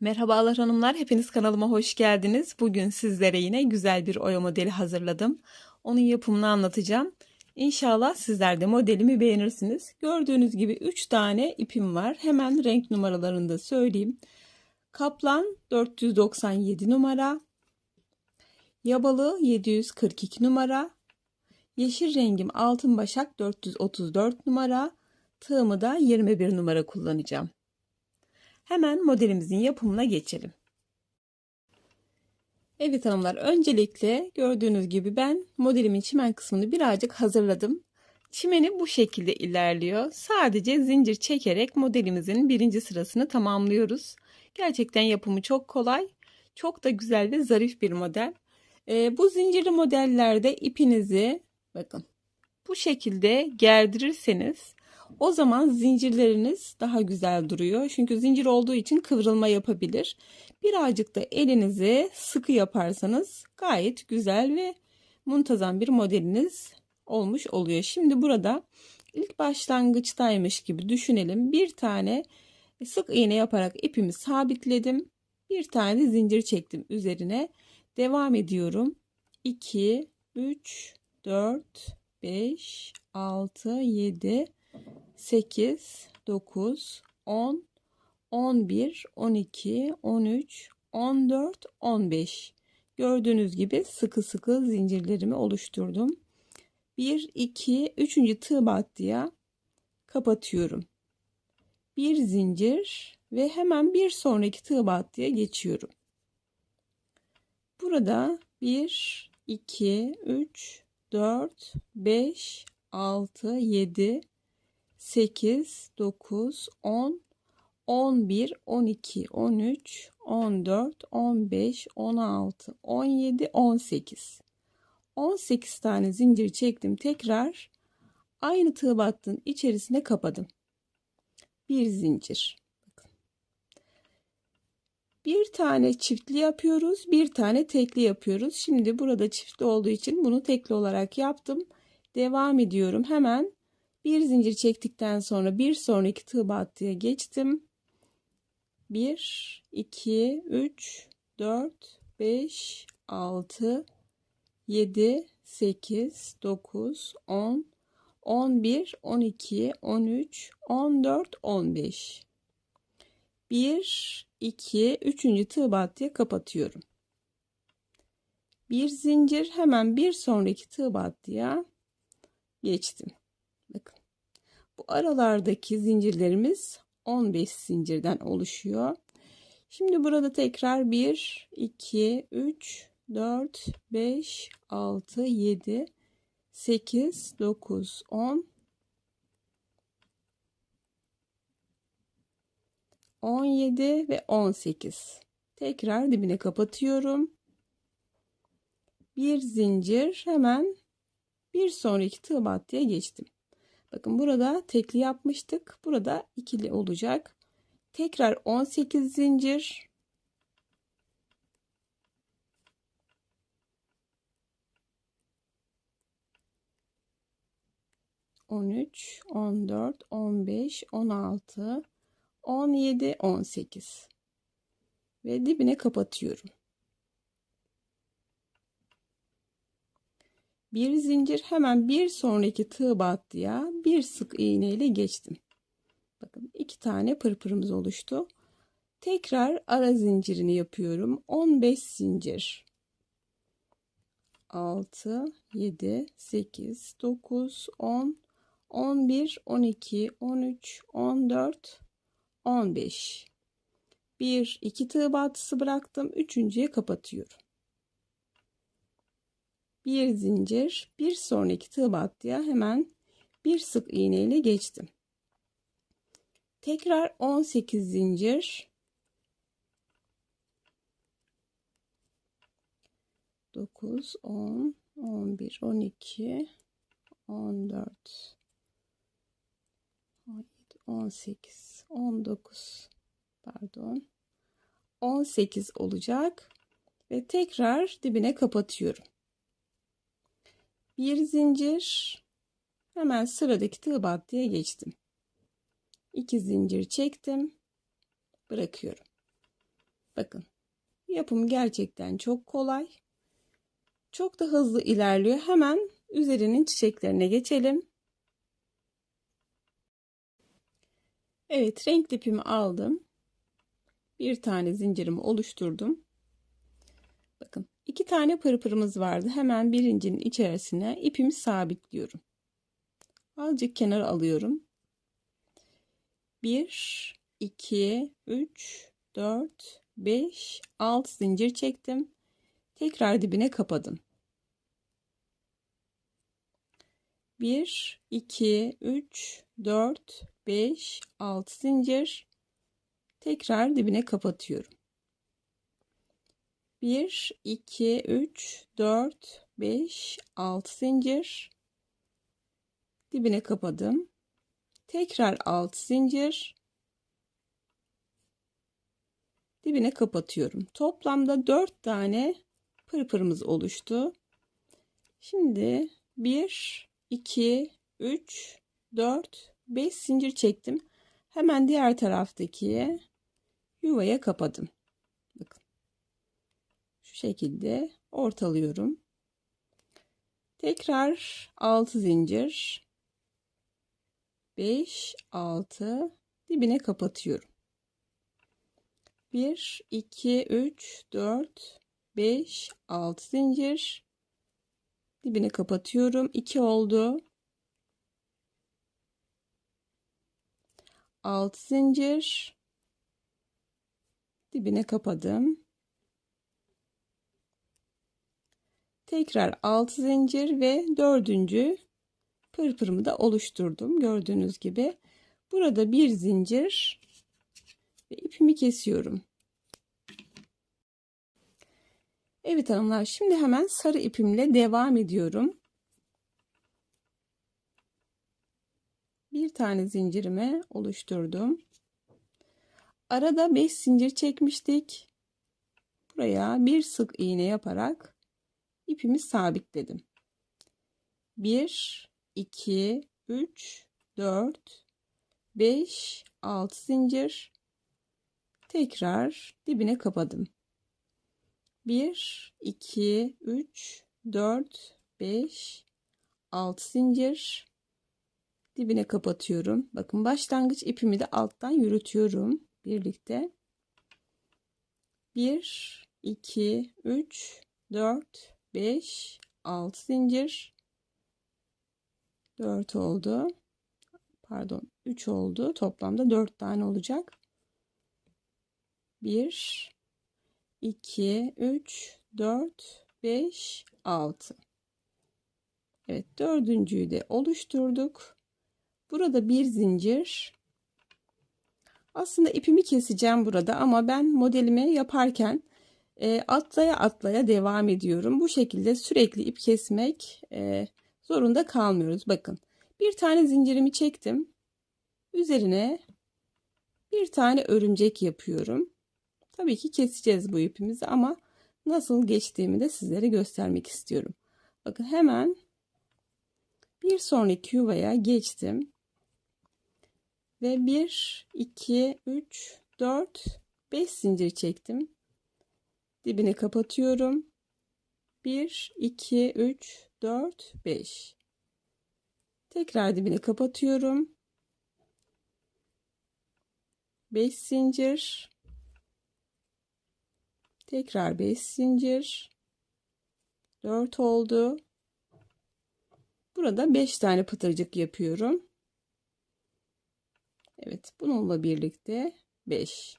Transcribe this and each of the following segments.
Merhabalar hanımlar, hepiniz kanalıma hoş geldiniz. Bugün sizlere yine güzel bir oya modeli hazırladım. Onun yapımını anlatacağım. İnşallah sizler de modelimi beğenirsiniz. Gördüğünüz gibi 3 tane ipim var. Hemen renk numaralarını da söyleyeyim. Kaplan 497 numara. Yabalı 742 numara. Yeşil rengim altın başak 434 numara. Tığımı da 21 numara kullanacağım. Hemen modelimizin yapımına geçelim. Evet hanımlar öncelikle gördüğünüz gibi ben modelimin çimen kısmını birazcık hazırladım. Çimeni bu şekilde ilerliyor. Sadece zincir çekerek modelimizin birinci sırasını tamamlıyoruz. Gerçekten yapımı çok kolay. Çok da güzel ve zarif bir model. Ee, bu zincirli modellerde ipinizi bakın bu şekilde gerdirirseniz o zaman zincirleriniz daha güzel duruyor. Çünkü zincir olduğu için kıvrılma yapabilir. Birazcık da elinizi sıkı yaparsanız gayet güzel ve muntazam bir modeliniz olmuş oluyor. Şimdi burada ilk başlangıçtaymış gibi düşünelim. Bir tane sık iğne yaparak ipimi sabitledim. Bir tane zincir çektim üzerine. Devam ediyorum. 2, 3, 4, 5, 6, 7, 8, 9, 10, 11, 12, 13, 14, 15. Gördüğünüz gibi sıkı sıkı zincirlerimi oluşturdum. 1, 2, 3. tığ battıya kapatıyorum. Bir zincir ve hemen bir sonraki tığ battıya geçiyorum. Burada 1, 2, 3, 4, 5, 6, 7, 8, 9, 10, 11, 12, 13, 14, 15, 16, 17, 18. 18 tane zincir çektim. Tekrar aynı tığ battığın içerisine kapadım. Bir zincir. Bir tane çiftli yapıyoruz. Bir tane tekli yapıyoruz. Şimdi burada çiftli olduğu için bunu tekli olarak yaptım. Devam ediyorum. Hemen bir zincir çektikten sonra bir sonraki tığ battıya geçtim. 1 2 3 4 5 6 7 8 9 10 11 12 13 14 15 1 2 3. tığ battıya kapatıyorum. Bir zincir hemen bir sonraki tığ battıya geçtim. Bu aralardaki zincirlerimiz 15 zincirden oluşuyor. Şimdi burada tekrar 1, 2, 3, 4, 5, 6, 7, 8, 9, 10, 17 ve 18. Tekrar dibine kapatıyorum. Bir zincir hemen bir sonraki tığ battıya geçtim. Bakın burada tekli yapmıştık. Burada ikili olacak. Tekrar 18 zincir. On üç, on dört, on beş, on altı, on yedi, on sekiz ve dibine kapatıyorum. Bir zincir hemen bir sonraki tığ battıya bir sık iğne ile geçtim. Bakın iki tane pırpırımız oluştu. Tekrar ara zincirini yapıyorum. 15 zincir. 6, 7, 8, 9, 10, 11, 12, 13, 14, 15. Bir, iki tığ battısı bıraktım. Üçüncüye kapatıyorum bir zincir bir sonraki tığ battıya hemen bir sık iğne ile geçtim. Tekrar 18 zincir. 9 10 11 12 14 17 18 19 pardon. 18 olacak ve tekrar dibine kapatıyorum bir zincir hemen sıradaki tığ battıya geçtim. İki zincir çektim. Bırakıyorum. Bakın yapım gerçekten çok kolay. Çok da hızlı ilerliyor. Hemen üzerinin çiçeklerine geçelim. Evet renkli ipimi aldım. Bir tane zincirimi oluşturdum. Bakın iki tane pırpırımız vardı. Hemen birincinin içerisine ipimi sabitliyorum. Azıcık kenar alıyorum. 1, 2, 3, 4, 5, 6 zincir çektim. Tekrar dibine kapadım. 1, 2, 3, 4, 5, 6 zincir. Tekrar dibine kapatıyorum. 1, 2, 3, 4, 5, 6 zincir. Dibine kapadım. Tekrar 6 zincir. Dibine kapatıyorum. Toplamda 4 tane pırpırımız oluştu. Şimdi 1, 2, 3, 4, 5 zincir çektim. Hemen diğer taraftaki yuvaya kapadım. Şekilde ortalıyorum. Tekrar 6 zincir. 5, 6 dibine kapatıyorum. 1, 2, 3, 4, 5, 6 zincir. Dibine kapatıyorum. 2 oldu. 6 zincir. Dibine kapadım. Tekrar 6 zincir ve dördüncü pırpırımı da oluşturdum. Gördüğünüz gibi. Burada bir zincir ve ipimi kesiyorum. Evet hanımlar şimdi hemen sarı ipimle devam ediyorum. Bir tane zincirimi oluşturdum. Arada 5 zincir çekmiştik. Buraya bir sık iğne yaparak ipimi sabitledim. 1 2 3 4 5 6 zincir tekrar dibine kapadım. 1 2 3 4 5 6 zincir dibine kapatıyorum. Bakın başlangıç ipimi de alttan yürütüyorum birlikte. 1 2 3 4 5 6 zincir 4 oldu. Pardon 3 oldu. Toplamda 4 tane olacak. 1 2 3 4 5 6 Evet dördüncüyü de oluşturduk. Burada bir zincir. Aslında ipimi keseceğim burada ama ben modelimi yaparken e, atlaya atlaya devam ediyorum. Bu şekilde sürekli ip kesmek e, zorunda kalmıyoruz. Bakın bir tane zincirimi çektim. Üzerine bir tane örümcek yapıyorum. Tabii ki keseceğiz bu ipimizi ama nasıl geçtiğimi de sizlere göstermek istiyorum. Bakın hemen bir sonraki yuvaya geçtim. Ve 1, 2, 3, 4, 5 zincir çektim. Dibini kapatıyorum. 1, 2, 3, 4, 5. Tekrar dibini kapatıyorum. 5 zincir. Tekrar 5 zincir. 4 oldu. Burada 5 tane pıtırcık yapıyorum. Evet bununla birlikte 5.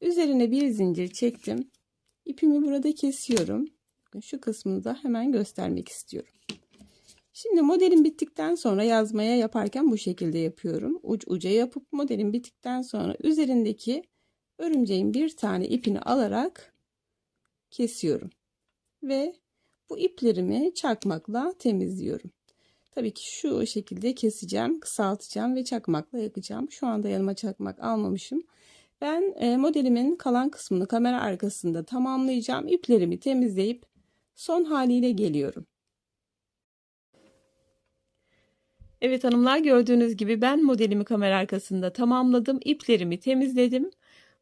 Üzerine bir zincir çektim. İpimi burada kesiyorum. Şu kısmını da hemen göstermek istiyorum. Şimdi modelim bittikten sonra yazmaya yaparken bu şekilde yapıyorum. Uç uca yapıp modelim bittikten sonra üzerindeki örümceğin bir tane ipini alarak kesiyorum. Ve bu iplerimi çakmakla temizliyorum. Tabii ki şu şekilde keseceğim, kısaltacağım ve çakmakla yakacağım. Şu anda yanıma çakmak almamışım. Ben e, modelimin kalan kısmını kamera arkasında tamamlayacağım. İplerimi temizleyip son haliyle geliyorum. Evet hanımlar gördüğünüz gibi ben modelimi kamera arkasında tamamladım. İplerimi temizledim.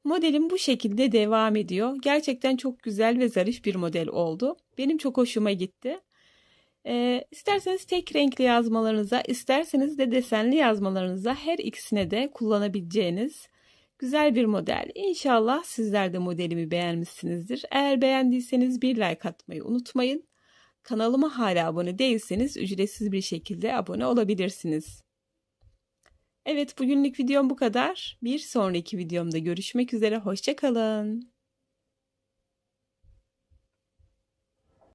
Modelim bu şekilde devam ediyor. Gerçekten çok güzel ve zarif bir model oldu. Benim çok hoşuma gitti. Ee, isterseniz tek renkli yazmalarınıza, isterseniz de desenli yazmalarınıza her ikisine de kullanabileceğiniz güzel bir model. İnşallah sizler de modelimi beğenmişsinizdir. Eğer beğendiyseniz bir like atmayı unutmayın. Kanalıma hala abone değilseniz ücretsiz bir şekilde abone olabilirsiniz. Evet bugünlük videom bu kadar. Bir sonraki videomda görüşmek üzere. Hoşçakalın.